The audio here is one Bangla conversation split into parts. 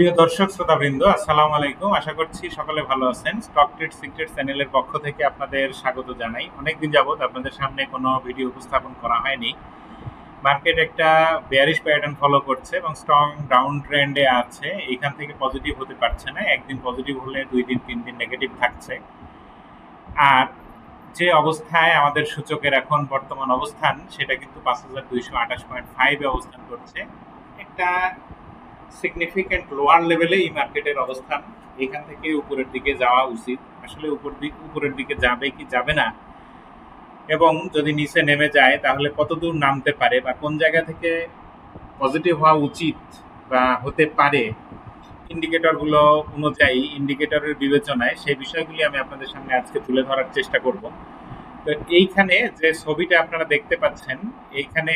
প্রিয় দর্শক, শ্রোতাবৃন্দ, আসসালামু আলাইকুম। আশা করছি সকলে ভালো আছেন। স্টক ট্রেড সিক্রেট চ্যানেলের পক্ষ থেকে আপনাদের স্বাগত জানাই। অনেকদিন যাবত আপনাদের সামনে কোনো ভিডিও উপস্থাপন করা হয়নি। মার্কেট একটা বেয়ারিশ প্যাটার্ন ফলো করছে এবং স্ট্রং ডাউন ট্রেন্ডে আছে। এখান থেকে পজিটিভ হতে পারছে না। একদিন পজিটিভ হলে দুই দিন, তিন দিন নেগেটিভ থাকছে। আর যে অবস্থায় আমাদের সূচকের এখন বর্তমান অবস্থান, সেটা কিন্তু পাঁচ হাজার দুইশো আঠাশ পয়েন্ট ফাইভে অবস্থান করছে। একটা সিগনিফিক্যান্ট লোয়ার লেভেলে এই মার্কেটের অবস্থান। এখান থেকে উপরের দিকে যাওয়া উচিত। আসলে উপর দিক, উপরের দিকে যাবে কি যাবে না? এবং যদি নিচে নেমে যায়, তাহলে কত দূর নামতে পারে বা কোন জায়গা থেকে পজিটিভ হওয়া উচিত বা হতে পারে? ইন্ডিকেটরগুলো অনুযায়ী ইন্ডিকেটরের বিবেচনায় সেই বিষয়গুলি আমি আপনাদের সামনে আজকে তুলে ধরার চেষ্টা করব। তো এইখানে যে ছবিটা আপনারা দেখতে পাচ্ছেন, এইখানে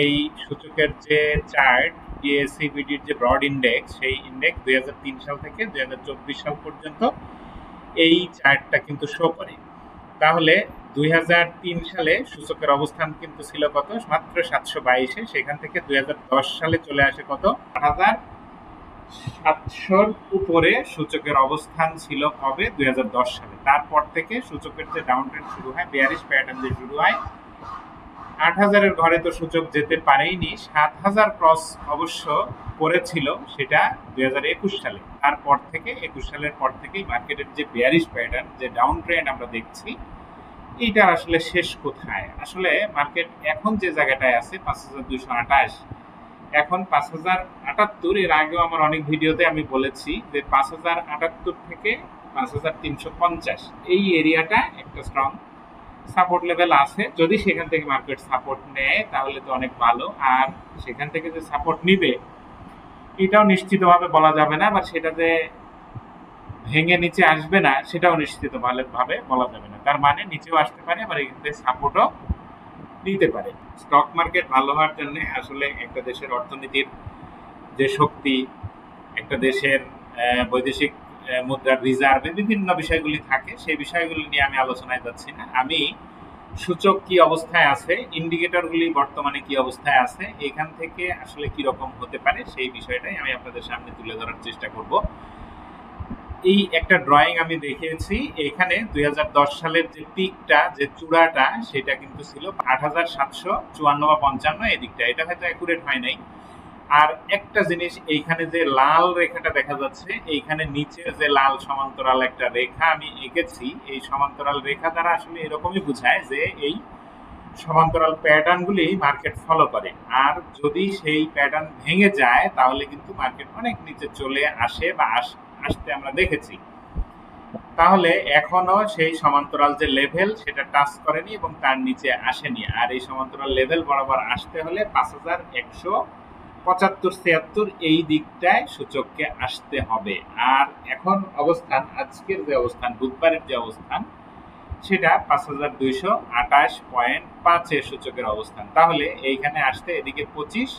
এই সূচকের যে চার্ট ডিএসসিবিডির যে ব্রড ইন্ডেক্স সেই ইন্ডেক্স দুই তিন সাল থেকে দুই সাল পর্যন্ত এই চার্টটা কিন্তু শো করে। তাহলে দুই হাজার তিন সালে সূচকের অবস্থান কিন্তু ছিল কত? মাত্র সাতশো বাইশে। সেখান থেকে দুই দশ সালে চলে আসে কত? আট সাতশোর উপরে সূচকের অবস্থান ছিল কবে? দুই দশ সালে। তারপর থেকে সূচকের যে ডাউন ট্রেন্ড শুরু হয় বিয়ারিশ প্যাটার্ন যে শুরু হয় আট হাজারের ঘরে তো সূচক যেতে পারেইনি। সাত হাজার ক্রস অবশ্য করেছিল, সেটা দুই হাজার একুশ সালে। তারপর থেকে, একুশ সালের পর থেকেই মার্কেটের যে বেয়ারিশ প্যাটার্ন যে ডাউন ট্রেন্ড আমরা দেখছি এইটার আসলে শেষ কোথায়? আসলে মার্কেট এখন যে জায়গাটায় আছে, পাঁচ হাজার দুইশো আঠাশ, এখন পাঁচ হাজার আটাত্তর, এর আগেও আমার অনেক ভিডিওতে আমি বলেছি যে পাঁচ হাজার আটাত্তর থেকে পাঁচ হাজার তিনশো পঞ্চাশ, এই এরিয়াটা একটা স্ট্রং সাপোর্ট লেভেল আছে। যদি সেখান থেকে মার্কেট সাপোর্ট নেয়, তাহলে তো অনেক ভালো। আর সেখান থেকে যে সাপোর্ট নিবে, এটাও নিশ্চিতভাবে বলা যাবে না, বা সেটাতে ভেঙে নিচে আসবে না, সেটাও নিশ্চিত ভাবে বলা যাবে না। তার মানে নিচেও আসতে পারে, আবার এখান থেকে সাপোর্টও নিতে পারে। স্টক মার্কেট ভালো হওয়ার জন্য আসলে একটা দেশের অর্থনীতির যে শক্তি, একটা দেশের বৈদেশিক মুদ্রার রিজার্ভে বিভিন্ন বিষয়গুলি থাকে। সেই বিষয়গুলি নিয়ে আমি আলোচনায় যাচ্ছি না। আমি সূচক কি অবস্থায় আছে ইন্ডিকেটরগুলি বর্তমানে কি অবস্থায় আছে, এখান থেকে আসলে কি রকম হতে পারে, সেই বিষয়টাই আমি আপনাদের সামনে তুলে ধরার চেষ্টা করব। এই একটা ড্রয়িং আমি দেখিয়েছি এখানে দুই হাজার দশ সালের যে পিকটা যে চূড়াটা, সেটা কিন্তু ছিল আট হাজার সাতশো চুয়ান্ন বা পঞ্চান্ন এই দিকটা এটা হয়তো অ্যাকুরেট হয় নাই। আর একটা জিনিস, এইখানে যে লাল রেখাটা দেখা যাচ্ছে, এইখানে নিচে যে লাল সমান্তরাল একটা রেখা আমি এঁকেছি, এই সমান্তরাল রেখা দ্বারা আসলে এরকমই বোঝায় যে এই সমান্তরাল প্যাটার্নগুলি মার্কেট ফলো করে। আর যদি সেই প্যাটার্ন ভেঙে যায়, তাহলে কিন্তু মার্কেট অনেক নিচে চলে আসে বা আসতে আমরা দেখেছি। তাহলে এখনও সেই সমান্তরাল যে লেভেল সেটা টাচ করেনি এবং তার নিচে আসেনি। আর এই সমান্তরাল লেভেল বরাবর আসতে হলে পাঁচ হাজার একশো পঁচাত্তর, ছিয়াত্তর, এই দিকটায় সূচককে আসতে হবে। আর এখন অবস্থান, আজকের যে অবস্থান, বুধবারের যে অবস্থান, সেটা পাঁচ হাজার দুইশো আঠাশ পয়েন্ট পাঁচের সূচকের অবস্থান। তাহলে এইখানে আসতে এদিকে পঁচিশ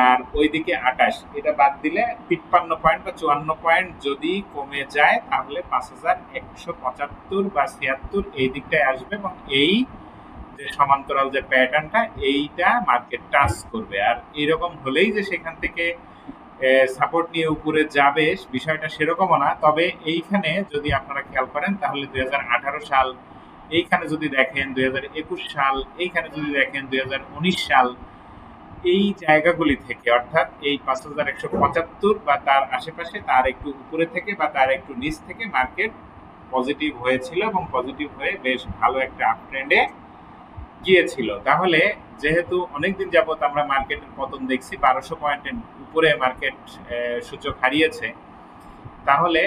আর ওইদিকে আঠাশ। এটা বাদ দিলে তিপ্পান্ন পয়েন্ট বা চুয়ান্ন পয়েন্ট যদি কমে যায়, তাহলে পাঁচ হাজার একশো পঁচাত্তর বা ছিয়াত্তর এই দিকটায় আসবে এবং এই যে সমান্তরাল যে প্যাটার্নটা, এইটা মার্কেট টাচ করবে। আর এরকম হলেই যে সেখান থেকে সাপোর্ট নিয়ে উপরে যাবে, বিষয়টা সেরকমও না। তবে এইখানে যদি আপনারা খেয়াল করেন, তাহলে দুই হাজার আঠারো সাল, এইখানে যদি দেখেন, দুই হাজার একুশ সাল, এইখানে যদি দেখেন, দুই হাজার উনিশ সাল, এই জায়গাগুলি থেকে, অর্থাৎ এই পাঁচ হাজার একশো পঁচাত্তর বা তার আশেপাশে, তার একটু উপরে থেকে বা তার একটু নিচ থেকে মার্কেট পজিটিভ হয়েছিল এবং পজিটিভ হয়ে বেশ ভালো একটা আপ ট্রেন্ডে গিয়েছিল। তাহলে যেহেতু অনেকদিন যাবত আমরা মার্কেটের পতন দেখছি, বারোশো পয়েন্টের উপরে মার্কেট সূচক হারিয়েছে, তাহলে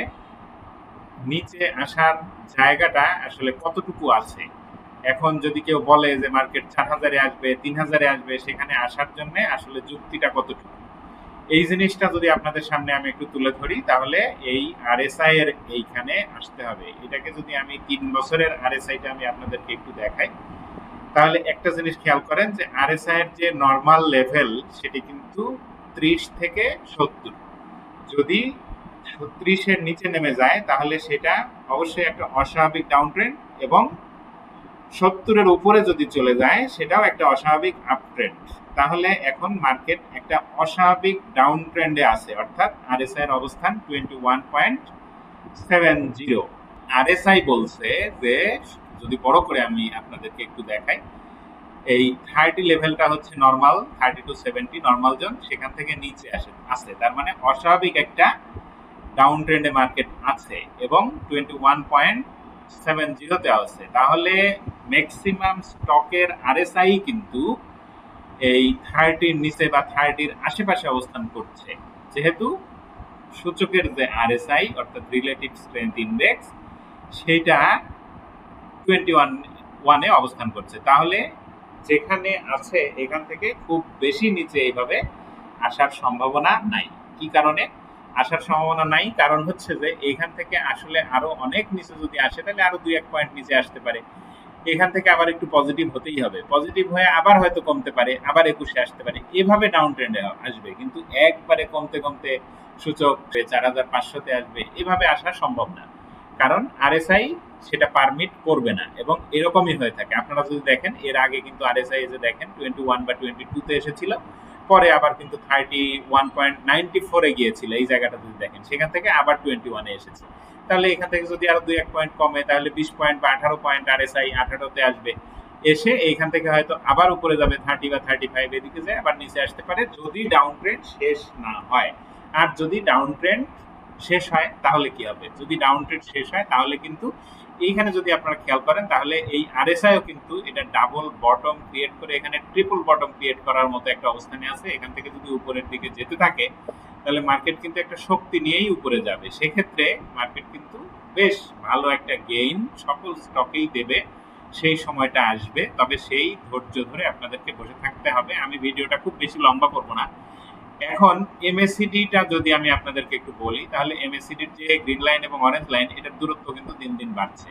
নিচে আসার জায়গাটা আসলে কতটুকু আছে? এখন যদি কেউ বলে যে মার্কেট চার হাজারে আসবে, তিন হাজারে আসবে, সেখানে আসার জন্য আসলে যুক্তিটা কতটুকু? এই জিনিসটা যদি আপনাদের সামনে আমি একটু তুলে ধরি, তাহলে এই আরএসআই এর এইখানে আসতে হবে। এটাকে যদি আমি তিন বছরের আরএসআইটা আমি আপনাদেরকে একটু দেখাই। তাহলে একটা জিনিস খেয়াল করেন যে আর আরএসআই এর যে নর্মাল লেভেল সেটি কিন্তু ত্রিশ থেকে সত্তর। যদি ছত্রিশের নিচে নেমে যায়, তাহলে সেটা অবশ্যই একটা অস্বাভাবিক ডাউন ট্রেন্ড এবং সত্তরের উপরে যদি চলে যায়, সেটাও একটা অস্বাভাবিক আপ ট্রেন্ড তাহলে এখন মার্কেট একটা অস্বাভাবিক ডাউন ট্রেন্ডে আছে, অর্থাৎ আর আরএসআই এর অবস্থান twenty one point seven zero RSI বলছে যে যদি বড় করে আমি আপনাদেরকে একটু দেখাই, এই থার্টি লেভেলটা হচ্ছে normal thirty to seventy normal zone সেখান থেকে নিচে আসে আসে। তার মানে অস্বাভাবিক একটা ডাউন ট্রেন্ডে মার্কেট আছে এবং টোয়েন্টি ওয়ান পয়েন্ট সেভেন জিরোতে আছে। তাহলে ম্যাক্সিমাম স্টকের আরএসআই কিন্তু এই থার্টির নিচে বা থার্টির আশেপাশে অবস্থান করছে। যেহেতু সূচকের যে আরএসআই অর্থাৎ রিলেটিভ স্ট্রেংথ ইন্ডেক্স সেটা টোয়েন্টি ওয়ান ওয়ানে অবস্থান করছে। তাহলে যেখানে আছে, এখান থেকে খুব বেশি নিচে এইভাবে আসার সম্ভাবনা নাই। কি কারণে? আসার সম্ভাবনা নাই। কারণ হচ্ছে যে, এখান থেকে আসলে আরও অনেক নিচে যদি আসে, তাহলে আরও দুই এক পয়েন্ট নিচে আসতে পারে। এখান থেকে আবার একটু পজিটিভ হতেই হবে। পজিটিভ হয়ে আবার হয়তো কমতে পারে, আবার একুশে আসতে পারে। এভাবে ডাউন ট্রেন্ডে আসবে। কিন্তু একবারে কমতে কমতে সূচক চার হাজার পাঁচশোতে আসবে। এভাবে আসা সম্ভব না। কারণ আরএসআই সেটা পারমিট করবে না এবং এরকমই হয়ে থাকে। আপনারা যদি দেখেন, এর আগে কিন্তু আরএসআই যে দেখেন টোয়েন্টি ওয়ান বা টোয়েন্টি টুতে এসেছিল পরে আবার কিন্তু থার্টি ওয়ান পয়েন্ট নাইনটি ফোরে গিয়েছিল, এই জায়গাটা যদি দেখেন, সেখান থেকে আবার টোয়েন্টি ওয়ানে এসেছে। তাহলে এখান থেকে যদি আরও দুই এক পয়েন্ট কমে, তাহলে বিশ পয়েন্ট বা আঠারো পয়েন্ট আরএসআই আঠারোতে আসবে। এসে এইখান থেকে হয়তো আবার উপরে যাবে থার্টি বা থার্টি ফাইভ এদিকে যায় আবার নিচে আসতে পারে যদি ডাউন ট্রেন্ড শেষ না হয়। আর যদি ডাউন ট্রেন্ড শেষ হয়, তাহলে কি হবে? যদি ডাউন ট্রেন্ড শেষ হয়, তাহলে কিন্তু এইখানে যদি আপনারা খেয়াল করেন, তাহলে এই আরএসআইও কিন্তু এটা ডাবল বটম ক্রিয়েট করে, এখানে ট্রিপল বটম ক্রিয়েট করার মতো একটা অবস্থানে আছে। এখান থেকে যদি উপরের দিকে যেতে থাকে, তাহলে মার্কেট কিন্তু একটা শক্তি নিয়েই উপরে যাবে। সেক্ষেত্রে মার্কেট কিন্তু বেশ ভালো একটা গেইন সকল স্টকেই দেবে, সেই সময়টা আসবে। তবে সেই ধৈর্য ধরে আপনাদেরকে বসে থাকতে হবে। আমি ভিডিওটা খুব বেশি লম্বা করব না। এখন এমএসিডিটা যদি আমি আপনাদেরকে একটু বলি, তাহলে এমএসিডির যে গ্রিন লাইন এবং অরেঞ্জ লাইন এটার দূরত্ব কিন্তু দিন দিন বাড়ছে।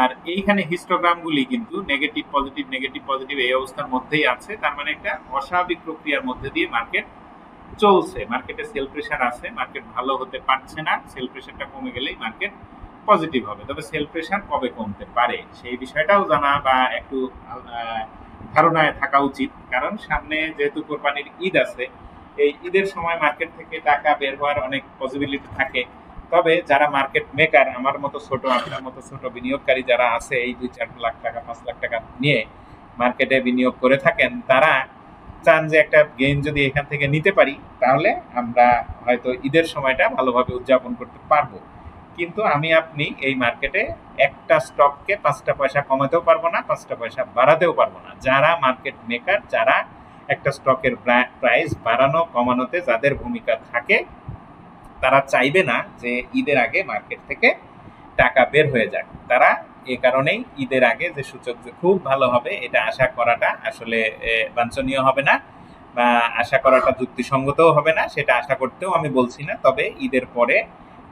আর এইখানে হিস্টোগ্রামগুলি কিন্তু নেগেটিভ পজিটিভ নেগেটিভ পজিটিভ এই অবস্থার মধ্যেই আছে। তার মানে একটা অস্বাভাবিক প্রক্রিয়ার মধ্যে দিয়ে মার্কেট চলছে। মার্কেটে সেল প্রেশার আছে মার্কেট ভালো হতে পারছে না সেল প্রেশারটা কমে গেলেই মার্কেট পজিটিভ হবে। তবে সেল প্রেশার কবে কমতে পারে, সেই বিষয়টাও জানা বা একটু ধারণায় থাকা উচিত। কারণ সামনে যেহেতু কোরবানির ঈদ আছে এই ঈদের সময় মার্কেট থেকে টাকা বের হওয়ার অনেক পসিবিলিটি থাকে। তবে যারা মার্কেট মেকার আমার মতো ছোট, আপনার মতো ছোট বিনিয়োগকারী যারা আছে, এই দুই চার লাখ টাকা, পাঁচ লাখ টাকা নিয়ে মার্কেটে বিনিয়োগ করে থাকেন, তারা চান যে একটা গেইন যদি এখান থেকে নিতে পারি, তাহলে আমরা হয়তো ঈদের সময়টা ভালোভাবে উদযাপন করতে পারব। কিন্তু আমি, আপনি এই মার্কেটে একটা স্টককে পাঁচটা পয়সা কমাতেও পারব না, পাঁচটা পয়সা বাড়াতেও পারব না। যারা মার্কেট মেকার যারা একটা স্টকের প্রাইস বাড়ানো, কমানোতে যাদের ভূমিকা থাকে, তারা চাইবে না যে ঈদের আগে মার্কেট থেকে টাকা বের হয়ে যাক। তারা এ কারণেই ঈদের আগে যে সূচক যে খুব ভালো হবে, এটা আশা করাটা আসলে বাঞ্ছনীয় হবে না বা আশা করাটা যুক্তিসঙ্গতও হবে না, সেটা আশা করতেও আমি বলছি না। তবে ঈদের পরে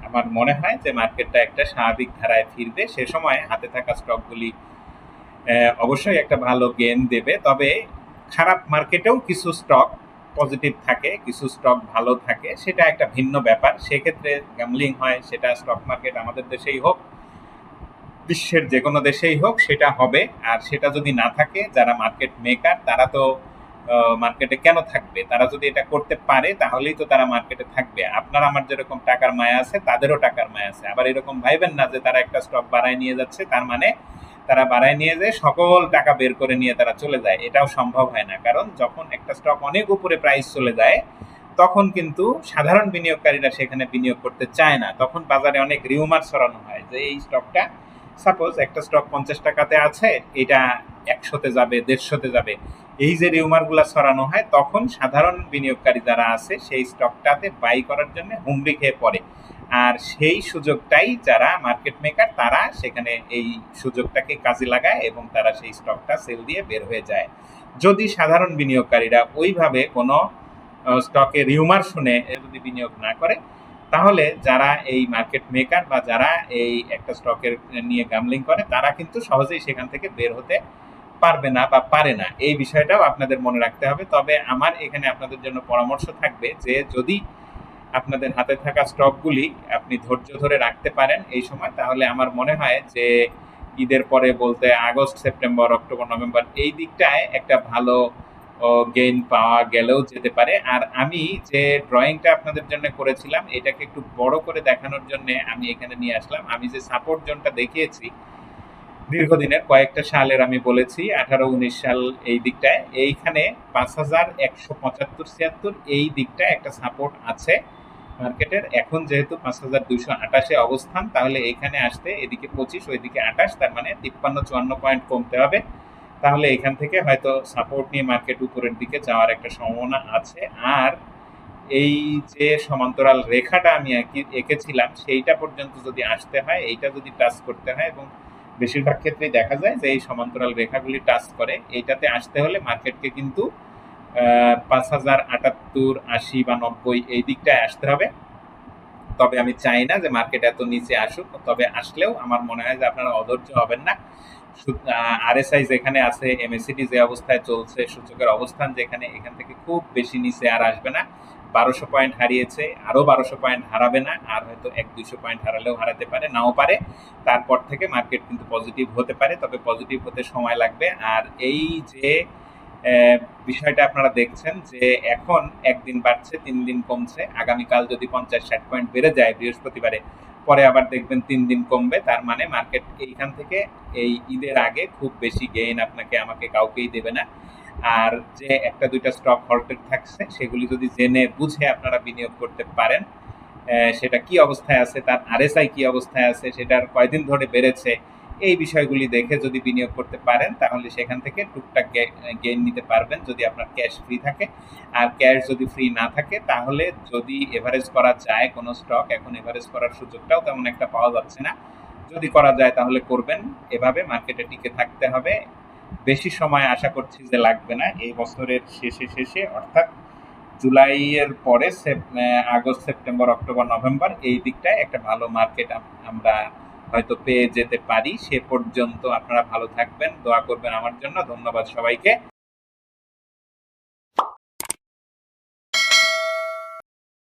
আমার মনে হয় যে মার্কেটটা একটা স্বাভাবিক ধারায় ফিরবে। সে সময় হাতে থাকা স্টকগুলি অবশ্যই একটা ভালো গেন দেবে। তবে খারাপ মার্কেটেও কিছু স্টক পজিটিভ থাকে, কিছু স্টক ভালো থাকে, সেটা একটা ভিন্ন ব্যাপার। সেক্ষেত্রে গ্যামলিং হয়, সেটা স্টক মার্কেট আমাদের দেশেই হোক, বিশ্বের যে কোনো দেশেই হোক, সেটা হবে। আর সেটা যদি না থাকে, যারা মার্কেট মেকার তারা তো মার্কেটে কেন থাকবে? তারা যদি এটা করতে পারে, তাহলেই তো তারা মার্কেটে থাকবে। আপনার আমার যেরকম টাকার মায়া আছে, তাদেরও টাকার মায়া আছে। আবার এরকম ভাইবেন না যে তারা একটা স্টক বাড়ায় নিয়ে যাচ্ছে, তার মানে তারা বাড়ায় নিয়ে যায়, সকল টাকা বের করে নিয়ে তারা চলে যায়। এটাও সম্ভব হয় না। কারণ যখন একটা স্টক অনেক উপরে প্রাইস চলে যায়, তখন কিন্তু সাধারণ বিনিয়োগকারীরা সেখানে বিনিয়োগ করতে চায় না। তখন বাজারে অনেক রিউমার ছড়ানো হয় যে, এই স্টকটা সাপোজ একটা স্টক পঞ্চাশ টাকাতে আছে, এটা একশোতে যাবে, দেড়শোতে যাবে। এই যে রিউমারগুলো ছড়ানো হয়, তখন সাধারণ বিনিয়োগকারী যারা আছে, সেই স্টকটাতে বাই করার জন্য হুমড়ি খেয়ে পড়ে। আর সেই সুযোগটাই যারা মার্কেট মেকার তারা সেখানে এই সুযোগটাকে কাজে লাগায় এবং তারা সেই স্টকটা সেল দিয়ে বের হয়ে যায়। যদি সাধারণ বিনিয়োগকারীরা ওইভাবে কোনো স্টকে রিউমার শুনে যদি বিনিয়োগ না করে, তাহলে যারা এই মার্কেট মেকার বা যারা এই একটা স্টকের নিয়ে গামলিং করে, তারা কিন্তু সহজেই সেখান থেকে বের হতে পারবে না বা পারে না। এই বিষয়টাও আপনাদের মনে রাখতে হবে। তবে আমার এখানে আপনাদের জন্য পরামর্শ থাকবে যে যদি আপনাদের হাতে থাকা স্টকগুলি আপনি ধৈর্য ধরে রাখতে পারেন এই সময়। তাহলে আমার মনে হয় যে ঈদের পরে বলতে আগস্ট, সেপ্টেম্বর, অক্টোবর, নভেম্বর এই দিকটায় একটা ভালো গেইন পাওয়া গেলেও যেতে পারে। আর আমি যে ড্রয়িংটা আপনাদের জন্য করেছিলাম, এটাকে একটু বড় করে দেখানোর জন্য আমি এখানে নিয়ে আসলাম। আমি যে সাপোর্ট জোনটা দেখিয়েছি, দীর্ঘদিনের কয়েকটা সালের আমি বলেছি, আঠারো, উনিশ সাল এই দিকটায়। এইখানে পাঁচ হাজার একশো পঁচাত্তর ছিয়াত্তর এই দিকটায় একটা সাপোর্ট আছে। মার্কেটের। এখন যেহেতু পাঁচ হাজার দুইশো আঠাশে অবস্থান, তাহলে এখানে আসতে এদিকে পঁচিশ, ওইদিকে আঠাশ, তার মানে তিপ্পান্ন, চুয়ান্ন পয়েন্ট কমতে হবে। তাহলে এখান থেকে হয়তো সাপোর্ট নিয়ে মার্কেট উপরের দিকে যাওয়ার একটা সম্ভাবনা আছে। আর এই যে সমান্তরাল রেখাটা আমি এঁকেছিলাম, সেইটা পর্যন্ত যদি আসতে হয়, এইটা যদি টাচ করতে হয় এবং বেশিরভাগ ক্ষেত্রেই দেখা যায় যে এই সমান্তরাল রেখাগুলি টাচ করে, এইটাতে আসতে হলে মার্কেটকে কিন্তু পাঁচ হাজার আটাত্তর, আশি বা নব্বই এই দিকটায় আসতে হবে। তবে আমি চাই না যে মার্কেট এত নিচে আসুক, তবে আসলেও আমার মনে হয় যে আপনারা অধৈর্য হবেন না। আরএসআই যেখানে আছে এমএসিডি যে অবস্থায় চলছে, সূচকের অবস্থান যেখানে, এখান থেকে খুব বেশি নিচে আর আসবে না। বারোশো পয়েন্ট হারিয়েছে আরও বারোশো পয়েন্ট হারাবে না, আর হয়তো এক দুইশো পয়েন্ট হারালেও হারাতে পারে, নাও পারে। তারপর থেকে মার্কেট কিন্তু পজিটিভ হতে পারে, তবে পজিটিভ হতে সময় লাগবে। আর এই যে বিষয়টা আপনারা দেখছেন যে এখন একদিন বাড়ছে, তিন দিন কমছে। আগামীকাল যদি পঞ্চাশ ষাট পয়েন্ট বেড়ে যায় বৃহস্পতিবারে, পরে আবার দেখবেন তিন দিন কমবে। তার মানে মার্কেট এইখান থেকে এই ঈদের আগে খুব বেশি গেইন আপনাকে আমাকে কাউকেই দেবে না। আর যে একটা দুইটা স্টক হল্টেড থাকছে, সেগুলি যদি জেনে বুঝে আপনারা বিনিয়োগ করতে পারেন সেটা কি অবস্থায় আছে, তার আরএসআই কি অবস্থায় আছে, সেটার কয়দিন ধরে বেড়েছে এই বিষয়গুলি দেখে যদি বিনিয়োগ করতে পারেন, তাহলে সেখান থেকে টুকটাক গেইন নিতে পারবেন যদি আপনার ক্যাশ ফ্রি থাকে। আর ক্যাশ যদি ফ্রি না থাকে, তাহলে যদি এভারেজ করা যায় কোনো স্টক এখন এভারেজ করার সুযোগটাও তেমন একটা পাওয়া যাচ্ছে না। যদি করা যায় তাহলে করবেন। এভাবে মার্কেটে টিকে থাকতে হবে। বেশি সময় আশা করছি যে লাগবে না। এই বছরের শেষে শেষে, অর্থাৎ জুলাইয়ের পরে আগস্ট, সেপ্টেম্বর, অক্টোবর, নভেম্বর, এই দিকটায় একটা ভালো মার্কেট আমরা হয়তো পেয়ে যেতে পারি, সে পর্যন্ত আপনারা ভালো থাকবেন, দোয়া করবেন আমার জন্য। ধন্যবাদ সবাইকে।